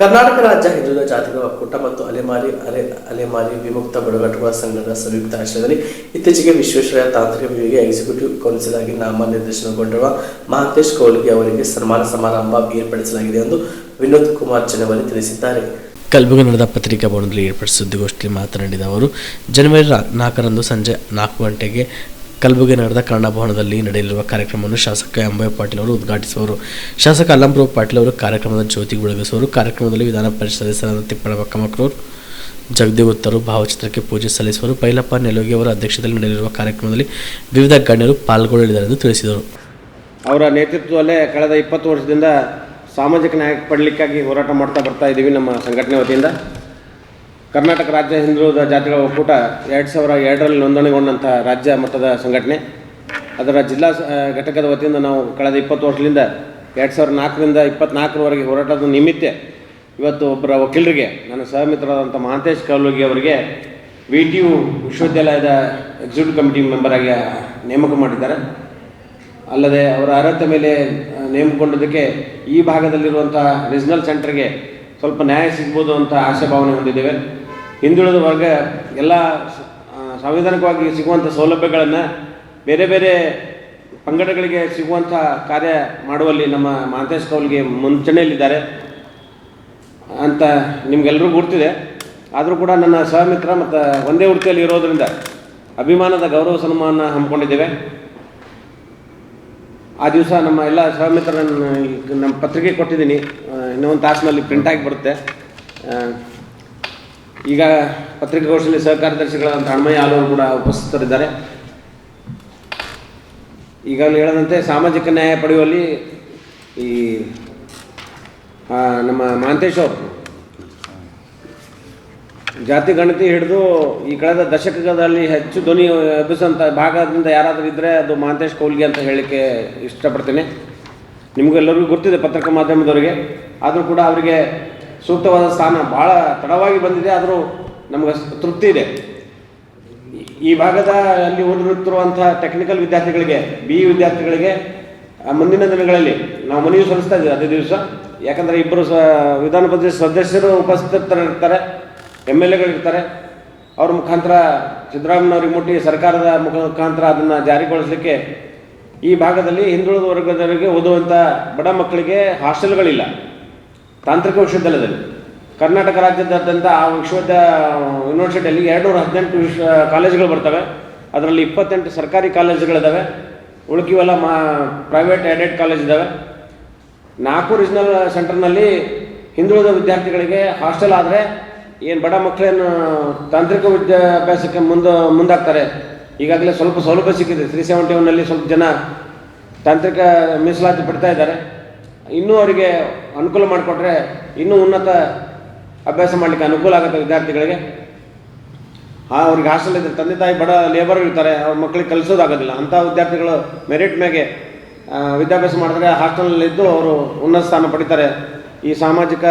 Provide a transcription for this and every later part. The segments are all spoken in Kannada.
ಕರ್ನಾಟಕ ರಾಜ್ಯ ಹಿಂದುಳಿದ ಜಾತಿಗಳ ಒಕ್ಕೂಟ ಮತ್ತು ಅಲೆಮಾರಿ, ಅಲೆ, ಅಲೆಮಾರಿ ವಿಮುಕ್ತ ಬುಡಕಟ್ಟುಗಳ ಸಂಘದ ಸಂಯುಕ್ತ ಆಶ್ರಯದಲ್ಲಿ ಇತ್ತೀಚೆಗೆ ವಿಶ್ವೇಶ್ವರಯ್ಯ ತಾಂತ್ರಿಕ ವಿವಿಗೆ ಎಕ್ಸಿಕ್ಯೂಟಿವ್ ಕೌನ್ಸಿಲ್ ಆಗಿ ನಾಮನಿರ್ದೇಶನಗೊಂಡಿರುವ ಮಹಾಂತೇಶ್ ಕೌಲ್ಗೆ ಅವರಿಗೆ ಸನ್ಮಾನ ಸಮಾರಂಭ ಏರ್ಪಡಿಸಲಾಗಿದೆ ಎಂದು ವಿನೋದ್ ಕುಮಾರ್ ಜನವರಿ ತಿಳಿಸಿದ್ದಾರೆ. ಕಲಬುರಗಿ ನಡೆದ ಪತ್ರಿಕಾ ಭವನದಲ್ಲಿ ಏರ್ಪಡಿಸಿದ ಸುದ್ದಿಗೋಷ್ಠಿಯಲ್ಲಿ ಮಾತನಾಡಿದ ಅವರು, ಜನವರಿ ನಾಲ್ಕರಂದು ಸಂಜೆ ನಾಲ್ಕು ಗಂಟೆಗೆ ಕಲಬುರಗಿ ನಗರದ ಕನ್ನಡ ಭವನದಲ್ಲಿ ನಡೆಯಲಿರುವ ಕಾರ್ಯಕ್ರಮವನ್ನು ಶಾಸಕ ಅಂಬಯ್ಯ ಪಾಟೀಲ್ ಅವರು ಉದ್ಘಾಟಿಸುವರು. ಶಾಸಕ ಅಲ್ಲಂಪ್ರಭು ಪಾಟೀಲ್ ಅವರು ಕಾರ್ಯಕ್ರಮದ ಜ್ಯೋತಿ ಬೆಳಗಿಸುವರು ಕಾರ್ಯಕ್ರಮದಲ್ಲಿ ವಿಧಾನ ಪರಿಷತ್ ಸದಸ್ಯರಾದ ತಿಪ್ಪಣ್ಣ ಕಮಕ್ರೂರ್ ಜಗದೇವತ್ತರು ಭಾವಚಿತ್ರಕ್ಕೆ ಪೂಜೆ ಸಲ್ಲಿಸುವರು. ಪೈಲಪ್ಪ ನೆಲೋಗಿ ಅವರ ಅಧ್ಯಕ್ಷತೆಯಲ್ಲಿ ನಡೆಯಲಿರುವ ಕಾರ್ಯಕ್ರಮದಲ್ಲಿ ವಿವಿಧ ಗಣ್ಯರು ಪಾಲ್ಗೊಳ್ಳಲಿದ್ದಾರೆ ಎಂದು ತಿಳಿಸಿದರು. ಅವರ ನೇತೃತ್ವದಲ್ಲೇ ಕಳೆದ ಇಪ್ಪತ್ತು ವರ್ಷದಿಂದ ಸಾಮಾಜಿಕ ನ್ಯಾಯ ಪಡಲಿಕ್ಕಾಗಿ ಹೋರಾಟ ಮಾಡ್ತಾ ಬರ್ತಾ ಇದ್ದೀವಿ ನಮ್ಮ ಸಂಘಟನೆ ವತಿಯಿಂದ. ಕರ್ನಾಟಕ ರಾಜ್ಯ ಹಿಂದುಳಿದ ಜಾತಿಗಳ ಒಕ್ಕೂಟ ಎರಡು ಸಾವಿರ ಎರಡರಲ್ಲಿ ನೋಂದಣಿಗೊಂಡಂಥ ರಾಜ್ಯ ಮಟ್ಟದ ಸಂಘಟನೆ. ಅದರ ಜಿಲ್ಲಾ ಘಟಕದ ವತಿಯಿಂದ ನಾವು ಕಳೆದ ಇಪ್ಪತ್ತು ವರ್ಷದಿಂದ ಎರಡು ಸಾವಿರದ ನಾಲ್ಕರಿಂದ ಇಪ್ಪತ್ನಾಲ್ಕರವರೆಗೆ ಹೋರಾಟದ ನಿಮಿತ್ತ ಇವತ್ತು ಒಬ್ಬರ ವಕೀಲರಿಗೆ, ನನ್ನ ಸಹಮಿತ್ರರಾದಂಥ ಮಹಾಂತೇಶ್ ಕೌಲುಗಿ ಅವರಿಗೆ ವಿ ಟಿ ಯು ವಿಶ್ವವಿದ್ಯಾಲಯದ ಎಕ್ಸಿಕ್ಯೂಟಿವ್ ಕಮಿಟಿ ಮೆಂಬರಾಗಿ ನೇಮಕ ಮಾಡಿದ್ದಾರೆ. ಅಲ್ಲದೆ ಅವರ ಅರ್ಹತೆ ಮೇಲೆ ನೇಮಕೊಂಡದಕ್ಕೆ ಈ ಭಾಗದಲ್ಲಿರುವಂಥ ರೀಜನಲ್ ಸೆಂಟರ್ಗೆ ಸ್ವಲ್ಪ ನ್ಯಾಯ ಸಿಗ್ಬೋದು ಅಂತ ಆಶಾಭಾವನೆ ಹೊಂದಿದ್ದೇವೆ. ಹಿಂದುಳಿದ ವರ್ಗ ಎಲ್ಲ ಸಾಂವಿಧಾನಿಕವಾಗಿ ಸಿಗುವಂಥ ಸೌಲಭ್ಯಗಳನ್ನು ಬೇರೆ ಬೇರೆ ಪಂಗಡಗಳಿಗೆ ಸಿಗುವಂಥ ಕಾರ್ಯ ಮಾಡುವಲ್ಲಿ ನಮ್ಮ ಮಹಾಂತೇಶ್ ಕೌಲ್ಗೆ ಮುಂಚೂಣಿಯಲ್ಲಿದ್ದಾರೆ ಅಂತ ನಿಮಗೆಲ್ಲರೂ ಗುರ್ತಿದೆ. ಆದರೂ ಕೂಡ ನನ್ನ ಸಹಮಿತ್ರ ಮತ್ತು ಒಂದೇ ವೃತ್ತಿಯಲ್ಲಿ ಇರೋದರಿಂದ ಅಭಿಮಾನದ ಗೌರವ ಸನ್ಮಾನ ಹಮ್ಮಿಕೊಂಡಿದ್ದೇವೆ. ಆ ದಿವಸ ನಮ್ಮ ಎಲ್ಲ ಸಹಮಿತ್ರರನ್ನು ನಮ್ಮ ಪತ್ರಿಕೆ ಕೊಟ್ಟಿದ್ದೀನಿ. ಇನ್ನೊಂದು ತಾಸಿನಲ್ಲಿ ಪ್ರಿಂಟ್ ಆಗಿ ಬರುತ್ತೆ. ಈಗ ಪತ್ರಿಕಾಗೋಷ್ಠಿಯಲ್ಲಿ ಸಹಕಾರ್ಯದರ್ಶಿಗಳಾದಂಥ ಹಣ್ಮಯ್ಯ ಆಲೂರು ಕೂಡ ಉಪಸ್ಥಿತರಿದ್ದಾರೆ. ಈಗಾಗಲೇ ಹೇಳದಂತೆ ಸಾಮಾಜಿಕ ನ್ಯಾಯ ಪಡೆಯುವಲ್ಲಿ ಈ ನಮ್ಮ ಮಹಂತೇಶ್ ಅವರು. ಜಾತಿ ಗಣತಿ ಹಿಡಿದು ಈ ಕಳೆದ ದಶಕದಲ್ಲಿ ಹೆಚ್ಚು ಧ್ವನಿ ಎಬ್ಬಿಸುವಂಥ ಭಾಗದಿಂದ ಯಾರಾದರೂ ಇದ್ದರೆ ಅದು ಮಾಂತೇಶ್ ಕೌಲ್ಗೆ ಅಂತ ಹೇಳಲಿಕ್ಕೆ ಇಷ್ಟಪಡ್ತೀನಿ. ನಿಮಗೆಲ್ಲರಿಗೂ ಗೊತ್ತಿದೆ ಪತ್ರಿಕಾ ಮಾಧ್ಯಮದವರಿಗೆ. ಆದರೂ ಕೂಡ ಅವರಿಗೆ ಸೂಕ್ತವಾದ ಸ್ಥಾನ ಭಾಳ ತಡವಾಗಿ ಬಂದಿದೆ, ಆದರೂ ನಮಗೆ ತೃಪ್ತಿ ಇದೆ. ಈ- ಭಾಗದ ಅಲ್ಲಿ ಓದಿರುತ್ತಿರುವಂಥ ಟೆಕ್ನಿಕಲ್ ವಿದ್ಯಾರ್ಥಿಗಳಿಗೆ ಬಿ ಇ ವಿದ್ಯಾರ್ಥಿಗಳಿಗೆ ಮುಂದಿನ ದಿನಗಳಲ್ಲಿ ನಾವು ಮನವಿ ಸಲ್ಲಿಸ್ತಾ ಇದ್ದೀವಿ ಅದೇ ದಿವಸ. ಯಾಕಂದರೆ ಇಬ್ಬರು ಸ, ವಿಧಾನ ಪರಿಷತ್ ಸದಸ್ಯರು ಉಪಸ್ಥಿತರಿರ್ತಾರೆ, ಎಂ ಎಲ್ ಎಗಳಿರ್ತಾರೆ. ಅವ್ರ ಮುಖಾಂತರ ಸಿದ್ದರಾಮಯ್ಯವ್ರಿಗೆ ಮುಟ್ಟಿ ಸರ್ಕಾರದ ಮುಖ, ಮುಖಾಂತರ ಅದನ್ನು ಜಾರಿಗೊಳಿಸಲಿಕ್ಕೆ ಈ ಭಾಗದಲ್ಲಿ ಹಿಂದುಳಿದ ವರ್ಗದವರಿಗೆ ಓದುವಂಥ ಬಡ ಮಕ್ಕಳಿಗೆ ಹಾಸ್ಟೆಲ್ಗಳಿಲ್ಲ. ತಾಂತ್ರಿಕ ವಿಶ್ವವಿದ್ಯಾಲಯದಲ್ಲಿ. ಕರ್ನಾಟಕ ರಾಜ್ಯದಾದ್ಯಂತ ಆ ವಿಶ್ವವಿದ್ಯಾ ಯೂನಿವರ್ಸಿಟಿಯಲ್ಲಿ ಎರಡುನೂರ ಹದಿನೆಂಟು ವಿಶ್ವ, ಕಾಲೇಜುಗಳು ಬರ್ತವೆ. ಅದರಲ್ಲಿ ಇಪ್ಪತ್ತೆಂಟು ಸರ್ಕಾರಿ ಕಾಲೇಜುಗಳಿದ್ದಾವೆ ಉಳ್ಕಿವೆಲ್ಲ ಮಾ ಪ್ರೈವೇಟ್ ಏಡೆಡ್ ಕಾಲೇಜ್ ಇದ್ದಾವೆ ನಾಲ್ಕು ರೀಜನಲ್ ಸೆಂಟರ್ನಲ್ಲಿ ಹಿಂದುಳಿದ ವಿದ್ಯಾರ್ಥಿಗಳಿಗೆ ಹಾಸ್ಟೆಲ್ ಆದರೆ ಏನು ಬಡ ಮಕ್ಕಳೇನು ತಾಂತ್ರಿಕ ವಿದ್ಯಾಭ್ಯಾಸಕ್ಕೆ ಮುಂದೆ, ಮುಂದಾಗ್ತಾರೆ. ಈಗಾಗಲೇ ಸ್ವಲ್ಪ ಸೌಲಭ್ಯ ಸಿಕ್ಕಿದೆ. ತ್ರೀ ಸೆವೆಂಟಿ ಒನ್ನಲ್ಲಿ ಸ್ವಲ್ಪ ಜನ ತಾಂತ್ರಿಕ ಮೀಸಲಾತಿ ಪಡ್ತಾ ಇದ್ದಾರೆ. ಇನ್ನೂ ಅವರಿಗೆ ಅನುಕೂಲ ಮಾಡಿಕೊಟ್ರೆ ಇನ್ನೂ ಉನ್ನತ ಅಭ್ಯಾಸ ಮಾಡಲಿಕ್ಕೆ ಅನುಕೂಲ ಆಗುತ್ತೆ ವಿದ್ಯಾರ್ಥಿಗಳಿಗೆ. ಆ ಅವ್ರಿಗೆ ಹಾಸ್ಟೆಲ್ ಇದ್ದರೆ ತಂದೆ ತಾಯಿ ಬಡ ಲೇಬರ್ ಇರ್ತಾರೆ, ಅವ್ರ ಮಕ್ಕಳಿಗೆ ಕಲಿಸೋದಾಗೋದಿಲ್ಲ ಅಂಥ ವಿದ್ಯಾರ್ಥಿಗಳು ಮೆರಿಟ್ ಮೇಲೆ ವಿದ್ಯಾಭ್ಯಾಸ ಮಾಡಿದ್ರೆ ಹಾಸ್ಟೆಲ್ನಲ್ಲಿದ್ದು ಅವರು ಉನ್ನತ ಸ್ಥಾನ ಪಡಿತಾರೆ. ಈ ಸಾಮಾಜಿಕ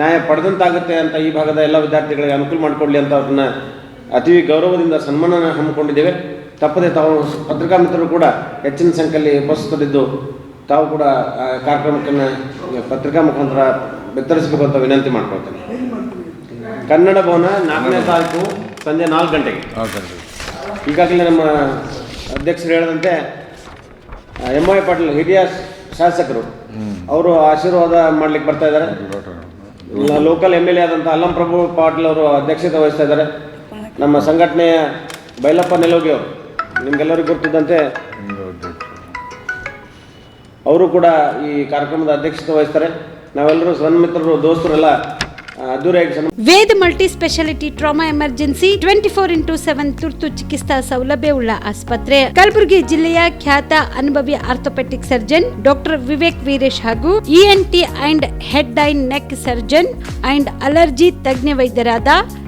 ನ್ಯಾಯ ಪಡೆದಂತಾಗುತ್ತೆ ಅಂತ ಈ ಭಾಗದ ಎಲ್ಲ ವಿದ್ಯಾರ್ಥಿಗಳಿಗೆ ಅನುಕೂಲ ಮಾಡಿಕೊಡ್ಲಿ ಅಂತ ಅವ್ರನ್ನ ಅತಿ ಗೌರವದಿಂದ ಸನ್ಮಾನ ಹಮ್ಮಿಕೊಂಡಿದ್ದೇವೆ. ತಪ್ಪದೆ ತಾವು ಪತ್ರಿಕಾ ಮಿತ್ರರು ಕೂಡ ಹೆಚ್ಚಿನ ಸಂಖ್ಯೆಯಲ್ಲಿ ಉಪಸ್ಥಿತರಿದ್ದು ತಾವು ಕೂಡ ಕಾರ್ಯಕ್ರಮಕ್ಕೆ ಕಾರ್ಯಕ್ರಮಕ್ಕನ್ನು ಪತ್ರಿಕಾ ಮುಖಾಂತರ ಬಿತ್ತರಿಸಬೇಕು ಅಂತ ವಿನಂತಿ ಮಾಡ್ಕೊಳ್ತೇನೆ. ಕನ್ನಡ ಭವನ ನಾಲ್ಕನೇ ತಾರೀಕು ಸಂಜೆ ನಾಲ್ಕು ಗಂಟೆಗೆ. ಈಗಾಗಲೇ ನಮ್ಮ ಅಧ್ಯಕ್ಷರು ಹೇಳಿದಂತೆ ಎಂ ಐ ಪಾಟೀಲ್ ಹಿರಿಯ ಶಾಸಕರು ಅವರು ಆಶೀರ್ವಾದ ಮಾಡ್ಲಿಕ್ಕೆ ಬರ್ತಾ ಇದ್ದಾರೆ. ಲೋಕಲ್ ಎಂ ಎಲ್ ಎ ಆದಂಥ ಅಲ್ಲಂ ಪ್ರಭು ಪಾಟೀಲ್ ಅವರು ಅಧ್ಯಕ್ಷತೆ ವಹಿಸ್ತಾ ಇದ್ದಾರೆ. ನಮ್ಮ ಸಂಘಟನೆಯ ಬೈಲಪ್ಪ ನೆಲೋಗಿ ಅವರು ನಿಮ್ಗೆಲ್ಲರಿಗೂ ಗೊತ್ತಿದ್ದಂತೆ ಅವರು ಕೂಡ ಈ ಕಾರ್ಯಕ್ರಮದ ಅಧ್ಯಕ್ಷತೆ ವಹಿಸ್ತಾರೆ. ನಾವೆಲ್ಲರೂ ಸನ್ಮಿತ್ರರು ದೋಸ್ತರೆಲ್ಲ Veda multi speciality trauma emergency twenty four into seven ತುರ್ತು ಚಿಕಿತ್ಸಾ ಸೌಲಭ್ಯವುಳ್ಳ ಆಸ್ಪತ್ರೆ. ಕಲಬುರಗಿ ಜಿಲ್ಲೆಯ ಖ್ಯಾತ ಅನುಭವಿ orthopaedic surgeon doctor Vivek Veeresh ಹಾಗೂ ENT and head and neck surgeon and allergy ತಜ್ಞ ವೈದ್ಯರಾದ